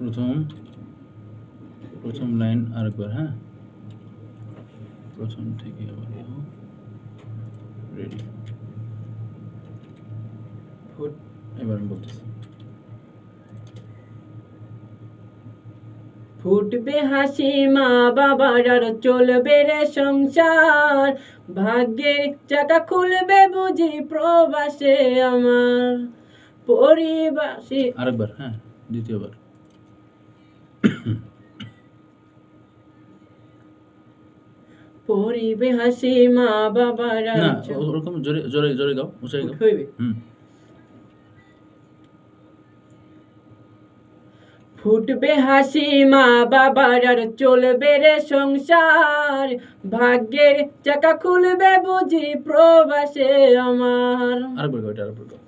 প্রথম প্রথম লাইন আরেকবার হ্যাঁ? প্রথম থেকে আবার রেডি ফুট এবার আমি বলতেছি। ফুটবে হাসি মা বাবার আর চলবে রে সংসার। ভাগ্যের চাকা খুলবে বুঝি প্রবাসে আমার। পরিবাসী আরেকবার হ্যাঁ দ্বিতীয়বার। পরিবে হাসি মা বাবার না ওরকম জোরে জোরে জোরে গাও উঁচাই গাও। হইবে ফুটবে হাসি মা বাবার আর চলবে রে সংসার। ভাগ্যের চাকা খুলবে বুঝি প্রবাসে আমার। আরেকবার গাও এটা আরেকবার গাও।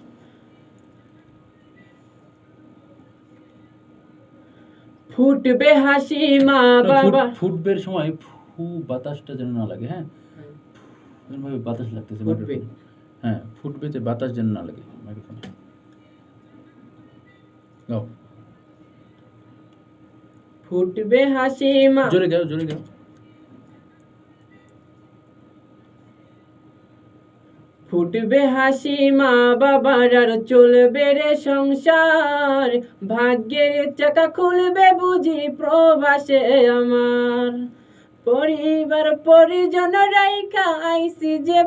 ফুটবে হাসি মা ফুট- বাবা ফুটবের সময় ফু বাতাসটা যেন না লাগে হ্যাঁ এরকমভাবে বাতাস লাগতেছে ফুটবে। মাইক্রোফোনে হ্যাঁ ফুটবে যে বাতাস যেন না লাগে মাইক্রোফোনে গাও ফুটবে হাসি মা জোরে গাও জোরে গাও ফুটবে হাসি মা বাবার আর চলবে রে সংসার। ভাগ্যের চাকা খুলবে বুঝি প্রবাসে আমার। পরিবার, পরিজন রাইকা আইসি যে